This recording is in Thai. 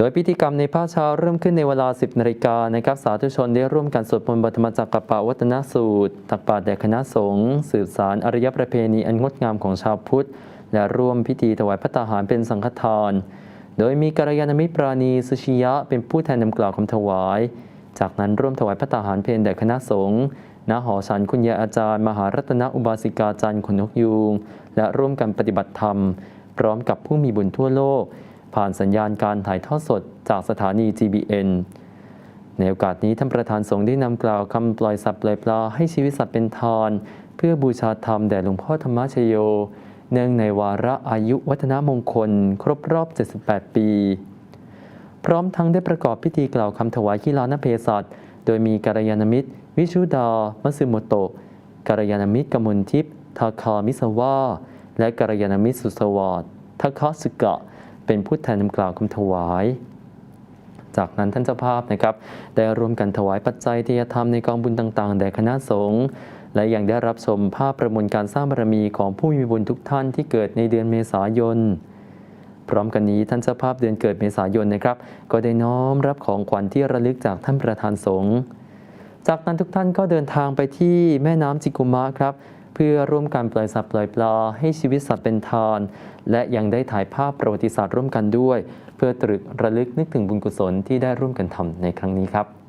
โดยพิธีกรรมในภาคเช้าเริ่มขึ้นในเวลา 10นาฬิกานะครับ สาธุชนได้ร่วมกันสวดมนต์บรรธรรมจักรปะวัฒนสูตร ตักบาตรแด่คณะสงฆ์สืบสารอารยประเพณีอันงดงามของชาวพุทธ และร่วมพิธีถวายพระตาหารเป็นสังฆทาน โดยมีกัลยาณมิตรปราณีสุชิยะเป็นผู้แทนนำกล่าวคำถวาย จากนั้นร่วมถวายพระตาหารเพลแด่คณะสงฆ์ณหอฉันคุณยาอาจารย์ มหารัตนอุบาสิกาจันทร์ขนนกยูงและร่วมกันปฏิบัติธรรม พร้อมกับผู้มีบุญทั่วโลก ผ่านสัญญาณการถ่ายทอดสดจากสถานี GBN ในโอกาสนี้ท่านประธานสงฆ์ได้นำกล่าวคำปล่อยสัตว์ปล่อยปลาให้ชีวิตสัตว์เป็นทาน เพื่อบูชาธรรมแด่หลวงพ่อธรรมชโย เนื่องในวาระอายุวัฒนมงคล ครบรอบ 78 ปี พร้อมทั้งได้ประกอบพิธีกล่าวคำถวายกีฬานเพศัตโดยมีกัลยาณมิตร วิชุดา มัสึโมโตะกัลยาณมิตรกมลทิพย์ทาคามิสวาและกัลยาณมิตรสุสวัสดิ์ทาคาสึกะ เป็นผู้แทนนำกล่าวคำถวาย จากนั้นท่านเจ้าภาพนะครับ ได้ร่วมกันถวายปัจจัยที่จะทำในกองบุญต่างๆ แด่คณะสงฆ์และยังได้รับชมภาพประมวลการสร้างบารมีของผู้มีบุญทุกท่านที่เกิดในเดือนเมษายนพร้อมกันนี้ท่านเจ้าภาพเดือนเกิดเมษายนนะครับ ก็ได้น้อมรับของขวัญที่ระลึกจากท่านประธานสงฆ์จากนั้นทุกท่านก็เดินทางไปที่แม่น้ำจิกุมะครับ พื่อร่วมกันปล่อยสัตว์ปล่อยปลาให้ชีวิตสัตว์เป็นทาน และยังได้ถ่ายภาพประวัติศาสตร์ร่วมกันด้วย เพื่อตรึกระลึกนึกถึงบุญกุศลที่ได้ร่วมกันทำในครั้งนี้ครับ